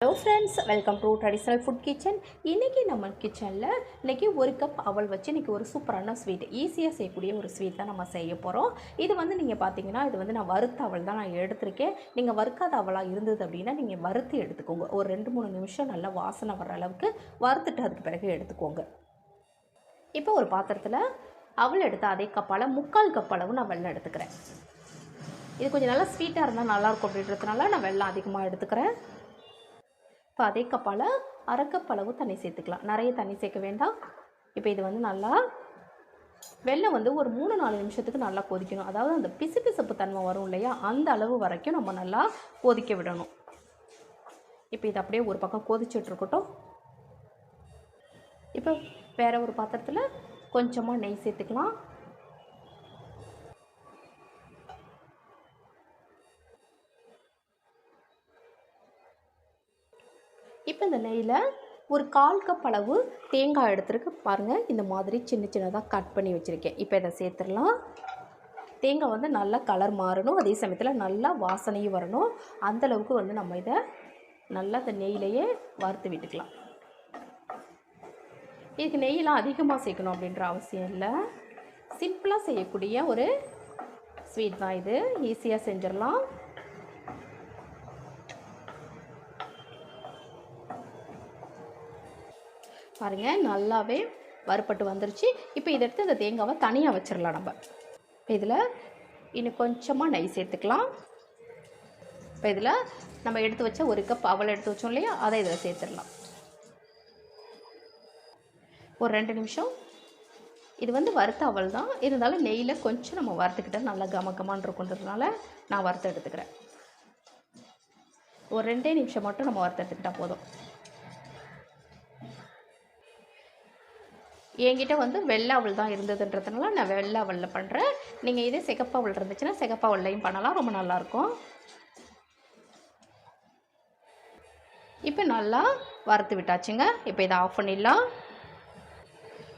Hello friends welcome to traditional food kitchen இன்றைக்கி நம்ம கிச்சனில் இன்றைக்கி ஒரு கப் அவல் வச்சு இன்றைக்கி ஒரு சூப்பரான ஸ்வீட் ஈஸியாக செய்யக்கூடிய ஒரு ஸ்வீட் தான் நம்ம செய்ய போகிறோம் இது வந்து நீங்கள் பார்த்தீங்கன்னா இது வந்து நான் வறுத்த அவல் தான் நான் எடுத்திருக்கேன். நீங்கள் வறுக்காத அவலாக இருந்தது அப்படின்னா நீங்கள் வறுத்து எடுத்துக்கோங்க. ஒரு ரெண்டு மூணு நிமிஷம் நல்லா வாசனை வர அளவுக்கு வறுத்துட்டு அதுக்கு பிறகு எடுத்துக்கோங்க. இப்போ ஒரு பாத்திரத்தில் அவல் எடுத்த அதே கப்பால் முக்கால் கப் அளவு நான் வெள்ளம் எடுத்துக்கிறேன். இது கொஞ்சம் நல்லா ஸ்வீட்டாக இருந்தால் நல்லாயிருக்கும் அப்படின்றதுனால நான் வெள்ளம் அதிகமாக எடுத்துக்கிறேன். இப்போ அதே கப்பால் அரைக்கப்பளவு தண்ணி சேர்த்துக்கலாம். நிறைய தண்ணி சேர்க்க வேண்டாம். இப்போ இது வந்து நல்லா வெள்ளம் வந்து ஒரு மூணு நாலு நிமிஷத்துக்கு நல்லா கொதிக்கணும். அதாவது அந்த பிசு பிசுப்பு தன்மை வரும் இல்லையா? அந்த அளவு வரைக்கும் நம்ம நல்லா கொதிக்க விடணும். இப்போ இது அப்படியே ஒரு பக்கம் கொதிச்சுட்ருக்கட்டும் இப்போ வேறு ஒரு பாத்திரத்தில் கொஞ்சமாக நெய் சேர்த்துக்கலாம். இப்போ இந்த நெய்யில் ஒரு கால் கப் அளவு தேங்காய் எடுத்துருக்கு. பாருங்கள் இந்த மாதிரி சின்ன சின்னதாக கட் பண்ணி வச்சுருக்கேன். இப்போ இதை சேர்த்துடலாம். தேங்காய் வந்து நல்லா கலர் மாறணும். அதே சமயத்தில் நல்லா வாசனையும் வரணும். அந்தளவுக்கு வந்து நம்ம இதை நல்லா இந்த நெய்யிலையே வறுத்து விட்டுக்கலாம். இதுக்கு நெய்யெலாம் அதிகமாக சேர்க்கணும் அப்படின்ற அவசியம் இல்லை. சிம்பிளாக செய்யக்கூடிய ஒரு ஸ்வீட் தான் இது. ஈஸியாக செஞ்சிடலாம். பாருங்கள் நல்லாவே வறுப்பட்டு வந்துருச்சு. இப்போ இதை எடுத்து அந்த தேங்காவை தனியாக வச்சிடலாம் நம்ம. இப்போ இதில் இன்னும் கொஞ்சமாக நெய் சேர்த்துக்கலாம். இப்போ இதில் நம்ம எடுத்து வச்ச ஒரு கப் அவல் எடுத்து வச்சோம் இல்லையா அதை இதில் சேர்த்துடலாம். ஒரு ரெண்டு நிமிஷம். இது வந்து வறுத்த அவல் தான். இருந்தாலும் நெய்யில் கொஞ்சம் நம்ம வறுத்துக்கிட்டால் நல்லா கம இருக்குன்றதுனால நான் வறுத்து எடுத்துக்கிறேன். ஒரு ரெண்டே நிமிஷம் மட்டும் நம்ம வறுத்து எடுத்துக்கிட்டால் போதும். என்கிட்ட வந்து வெள்ளை அவள் தான் இருந்ததுன்றதுனால நான் வெள்ளை அவளில் பண்ணுறேன் நீங்கள் இதே சிகப்பு அவள் இருந்துச்சுன்னா சிகப்பு அவள்லையும் பண்ணலாம். ரொம்ப நல்லாயிருக்கும். இப்போ நல்லா வறுத்து விட்டாச்சுங்க. இப்போ இதை ஆஃப் பண்ணிடலாம்.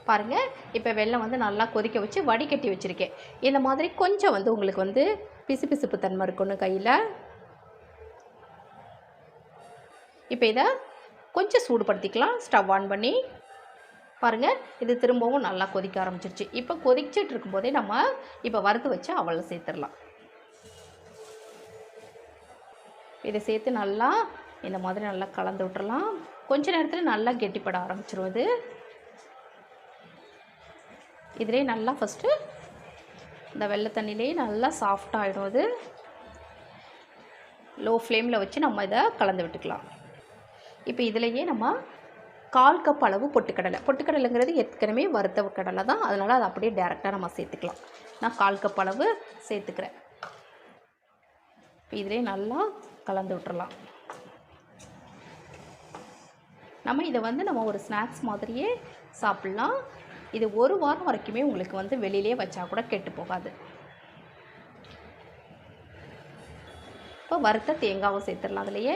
பாருங்கள் இப்போ வெள்ளம் வந்து நல்லா கொதிக்க வச்சு வடிகட்டி வச்சுருக்கேன். இந்த மாதிரி கொஞ்சம் வந்து உங்களுக்கு வந்து பிசு பிசுப்பு தன்மை இருக்கணும் கையில். இப்போ இதை கொஞ்சம் சூடுபடுத்திக்கலாம். ஸ்டவ் ஆன் பண்ணி பாருங்கள் இது திரும்பவும் நல்லா கொதிக்க ஆரம்பிச்சிருச்சு. இப்போ கொதிச்சுட்டு இருக்கும்போதே நம்ம இப்போ வறுத்து வச்சு அவளை சேர்த்துடலாம். இதை சேர்த்து நல்லா இந்த மாதிரி நல்லா கலந்து விட்டுறலாம். கொஞ்ச நேரத்தில் நல்லா கெட்டிப்பட ஆரம்பிச்சிரும் இது. இதிலே நல்லா ஃபஸ்ட்டு இந்த வெள்ளை தண்ணியிலே நல்லா சாஃப்டாகிடும் அது லோ ஃப்ளேமில் வச்சு நம்ம இதை கலந்து விட்டுக்கலாம். இப்போ இதிலையே நம்ம கால் கப் அளவு பொட்டுக்கடலை. பொட்டுக்கடலைங்கிறது ஏற்கனவே வறுத்த கடலை தான். அதனால் அதை அப்படியே டேரெக்டாக நம்ம சேர்த்துக்கலாம். நான் கால் கப் அளவு சேர்த்துக்கிறேன். இதிலே நல்லா கலந்து விட்டுறலாம். நம்ம இதை வந்து நம்ம ஒரு ஸ்நாக்ஸ் மாதிரியே சாப்பிட்லாம். இது ஒரு வாரம் வரைக்குமே உங்களுக்கு வந்து வெளியிலே வச்சா கூட கெட்டு போகாது. இப்போ வறுத்த தேங்காவை சேர்த்துடலாம் அதுலேயே.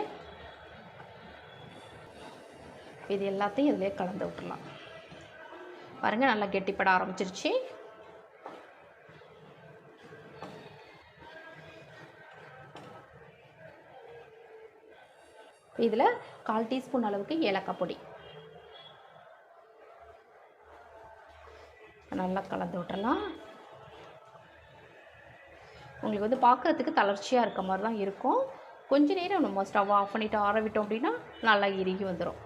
இது எல்லாத்தையும் இதிலே கலந்து விட்டுலாம் பாருங்கள் நல்லா கெட்டிப்பட ஆரம்பிச்சிருச்சு. இதில் கால் டீஸ்பூன் அளவுக்கு ஏலக்காய் பொடி. நல்லா கலந்து விட்டலாம் உங்களுக்கு வந்து பார்க்குறதுக்கு தளர்ச்சியாக இருக்க மாதிரி தான் இருக்கும். கொஞ்ச நேரம் நம்ம ஸ்டவ் ஆஃப் பண்ணிவிட்டு ஆற விட்டோம் அப்படின்னா நல்லா இறுகி வந்துடும்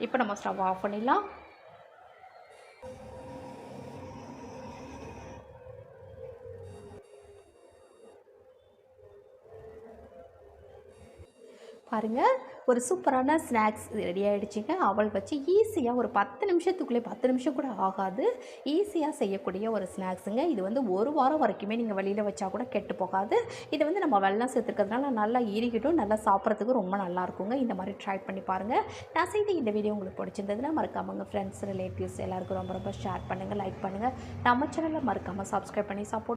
இப்போ நம்ம ஸ்டவ் ஆஃப் பண்ணிடலாம். பாருங்கள் ஒரு சூப்பரான ஸ்நாக்ஸ் ரெடி ஆகிடுச்சிங்க அவள் வச்சு ஈஸியாக ஒரு பத்து நிமிஷத்துக்குள்ளே பத்து நிமிஷம் கூட ஆகாது. ஈஸியாக செய்யக்கூடிய ஒரு ஸ்நாக்ஸுங்க. இது வந்து ஒரு வாரம் வரைக்குமே நீங்கள் வெளியில் வச்சா கூட கெட்டு போகாது. இது வந்து நம்ம வெள்ளம் சேர்த்துக்கிறதுனால நல்லா இறுகிட்டும் நல்லா சாப்பிட்றதுக்கு ரொம்ப நல்லா இருக்குங்க. இந்த மாதிரி ட்ரை பண்ணி பாருங்கள் நான் செய்த இந்த வீடியோ உங்களுக்கு பிடிச்சிருந்ததுன்னா மறக்காம ஃப்ரெண்ட்ஸ் ரிலேட்டிவ்ஸ் எல்லாருக்கும் ரொம்ப ரொம்ப ஷேர் பண்ணுங்கள் லைக் பண்ணுங்கள் நம்ம சேனலில் மறக்காமல் சப்ஸ்கிரைப் பண்ணி சப்போர்ட்